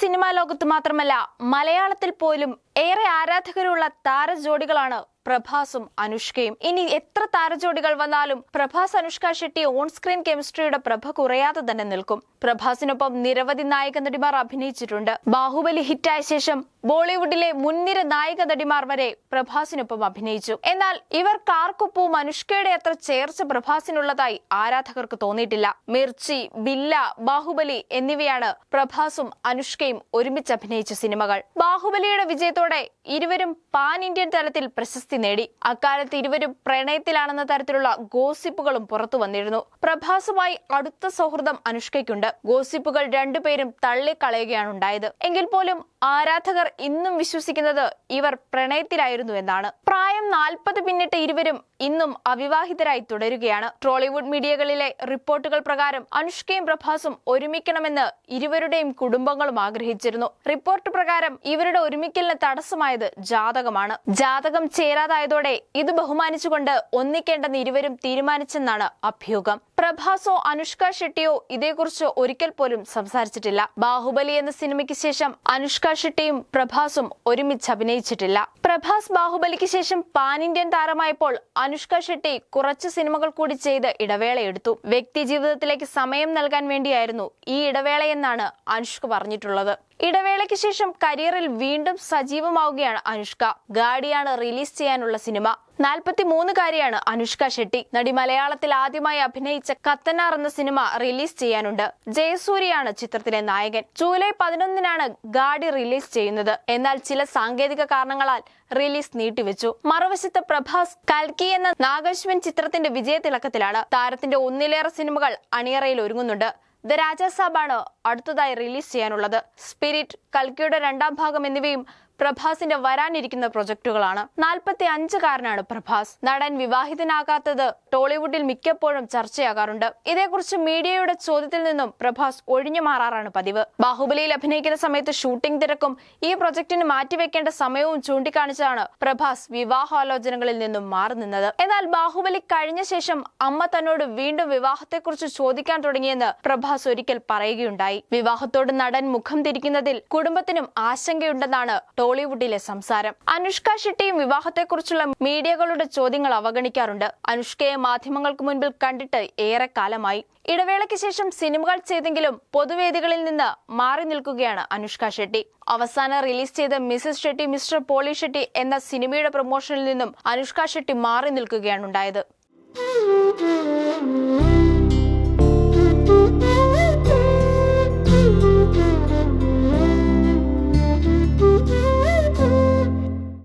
Cinema ലോകത്ത് മാത്രമല്ല മലയാളത്തിൽ പോലും ഏറെ ആരാധകരുള്ള താരജോഡികളാണ് പ്രഭാസും അനുഷ്കയും. ഇനി എത്ര താരജോഡികൾ വന്നാലും പ്രഭാസ് അനുഷ്ക ഷെട്ടി ഓൺ സ്ക്രീൻ കെമിസ്ട്രിയുടെ പ്രഭ കുറയാതെ തന്നെ നിൽക്കും. പ്രഭാസിനൊപ്പം നിരവധി നായക നടിമാർ അഭിനയിച്ചിട്ടുണ്ട്. ബാഹുബലി ഹിറ്റായ ശേഷം ബോളിവുഡിലെ മുൻനിര നായിക നടിമാർ വരെ പ്രഭാസിനൊപ്പം അഭിനയിച്ചു. എന്നാൽ ഇവർക്കാർക്കൊപ്പവും അനുഷ്കയുടെ അത്ര ചേർച്ച പ്രഭാസിനുള്ളതായി ആരാധകർക്ക് തോന്നിയിട്ടില്ല. മിർച്ചി ബില്ല ബാഹുബലി എന്നിവയാണ് പ്രഭാസും അനുഷ്കയും ഒരുമിച്ച് അഭിനയിച്ച സിനിമകൾ. ബാഹുബലിയുടെ വിജയത്തോടെ ഇരുവരും പാൻ ഇന്ത്യൻ തലത്തിൽ പ്രശസ്തി നേടി. അക്കാലത്ത് ഇരുവരും പ്രണയത്തിലാണെന്ന തരത്തിലുള്ള ഗോസിപ്പുകളും പുറത്തു വന്നിരുന്നു. പ്രഭാസുമായി അടുത്ത സൗഹൃദം അനുഷ്കയ്ക്കുണ്ട്. ഗോസിപ്പുകൾ രണ്ടുപേരും തള്ളിക്കളയുകയാണ് ഉണ്ടായത്. എങ്കിൽ പോലും ആരാധകർ ഇന്നും വിശ്വസിക്കുന്നത് ഇവർ പ്രണയത്തിലായിരുന്നു എന്നാണ്. പ്രായം നാൽപ്പത് പിന്നിട്ട് ഇരുവരും ഇന്നും അവിവാഹിതരായി തുടരുകയാണ്. ട്രോളിവുഡ് മീഡിയകളിലെ റിപ്പോർട്ടുകൾ പ്രകാരം അനുഷ്കയും പ്രഭാസും ഒരുമിക്കണമെന്ന് ഇരുവരുടെയും കുടുംബങ്ങളും ആഗ്രഹിച്ചിരുന്നു. റിപ്പോർട്ട് പ്രകാരം ഇവരുടെ ഒരുമിക്കലിന് തടസ്സമായത് ജാതകമാണ്. ജാതകം ചേരാതായതോടെ ഇത് ബഹുമാനിച്ചുകൊണ്ട് ഒന്നിക്കേണ്ടെന്ന് ഇരുവരും തീരുമാനിച്ചെന്നാണ് അഭ്യൂഹം. പ്രഭാസോ അനുഷ്ക ഷെട്ടിയോ ഇതേക്കുറിച്ച് ഒരിക്കൽ പോലും സംസാരിച്ചിട്ടില്ല. ബാഹുബലി എന്ന സിനിമയ്ക്ക് ശേഷം അനുഷ്ക ഷെട്ടിയും പ്രഭാസും ഒരുമിച്ച് അഭിനയിച്ചിട്ടില്ല. പ്രഭാസ് ബാഹുബലിക്ക് ശേഷം പാൻ ഇന്ത്യൻ താരമായപ്പോൾ അനുഷ്ക ഷെട്ടി കുറച്ച് സിനിമകൾ കൂടി ചെയ്ത് ഇടവേളയെടുത്തു വ്യക്തി ജീവിതത്തിലേക്ക് സമയം നൽകാൻ വേണ്ടിയായിരുന്നു ഈ ഇടവേളയെന്നാണ് അനുഷ്ക പറഞ്ഞിട്ടുള്ളത്. ഇടവേളയ്ക്ക് ശേഷം കരിയറിൽ വീണ്ടും സജീവമാവുകയാണ് അനുഷ്ക. ഗാഡിയാണ് റിലീസ് ചെയ്യാനുള്ള സിനിമ. നാൽപ്പത്തി മൂന്നുകാരിയാണ് അനുഷ്ക ഷെട്ടി. നടി മലയാളത്തിൽ ആദ്യമായി അഭിനയിച്ച കത്തനാർ എന്ന സിനിമ റിലീസ് ചെയ്യാനുണ്ട്. ജയസൂര്യയാണ് ചിത്രത്തിലെ നായകൻ. ജൂലൈ പതിനൊന്നിനാണ് ഗാഡി റിലീസ് ചെയ്യുന്നത്. എന്നാൽ ചില സാങ്കേതിക കാരണങ്ങളാൽ റിലീസ് നീട്ടിവെച്ചു. മറുവശത്ത് പ്രഭാസ് കൽക്കി എന്ന നാഗശ്വൻ ചിത്രത്തിന്റെ വിജയത്തിളക്കത്തിലാണ് താരത്തിന്റെ ഒന്നിലേറെ സിനിമകൾ അണിയറയിൽ ഒരുങ്ങുന്നുണ്ട്. ദ രാജാസാബാണ് അടുത്തതായി റിലീസ് ചെയ്യാനുള്ളത്. സ്പിരിറ്റ് കൽക്കിയുടെ രണ്ടാം ഭാഗം എന്നിവയും പ്രഭാസിന്റെ വരാനിരിക്കുന്ന പ്രൊജക്ടുകളാണ്. നാൽപ്പത്തി അഞ്ചുകാരനാണ് പ്രഭാസ്. നടൻ വിവാഹിതനാകാത്തത് ടോളിവുഡിൽ മിക്കപ്പോഴും ചർച്ചയാകാറുണ്ട്. ഇതേക്കുറിച്ച് മീഡിയയുടെ ചോദ്യത്തിൽ നിന്നും പ്രഭാസ് ഒഴിഞ്ഞു മാറാറാണ് പതിവ്. ബാഹുബലിയിൽ അഭിനയിക്കുന്ന സമയത്ത് ഷൂട്ടിംഗ് തിരക്കും ഈ പ്രൊജക്ടിന് മാറ്റിവെക്കേണ്ട സമയവും ചൂണ്ടിക്കാണിച്ചാണ് പ്രഭാസ് വിവാഹാലോചനകളിൽ നിന്നും മാറി നിന്നത്. എന്നാൽ ബാഹുബലി കഴിഞ്ഞ ശേഷം അമ്മ തന്നോട് വീണ്ടും വിവാഹത്തെക്കുറിച്ച് ചോദിക്കാൻ തുടങ്ങിയെന്ന് പ്രഭാസ് ഒരിക്കൽ പറയുകയുണ്ടായി. വിവാഹത്തോട് നടൻ മുഖം തിരിക്കുന്നതിൽ കുടുംബത്തിനും ആശങ്കയുണ്ടെന്നാണ് ടോളിവുഡിലെ സംസാരം. അനുഷ്ക ഷെട്ടിയും വിവാഹത്തെക്കുറിച്ചുള്ള മീഡിയകളുടെ ചോദ്യങ്ങൾ അവഗണിക്കാറുണ്ട്. അനുഷ്കയെ മാധ്യമങ്ങൾക്ക് മുൻപിൽ കണ്ടിട്ട് ഏറെ കാലമായി ഇടവേളയ്ക്ക് ശേഷം സിനിമകൾ ചെയ്തെങ്കിലും പൊതുവേദികളിൽ നിന്ന് മാറി നിൽക്കുകയാണ് അനുഷ്ക ഷെട്ടി. അവസാനം റിലീസ് ചെയ്ത Mrs Shetty mister Polishetty എന്ന സിനിമയുടെ പ്രൊമോഷനിൽ നിന്നും അനുഷ്ക ഷെട്ടി മാറി നിൽക്കുകയാണ് ഉണ്ടായത്.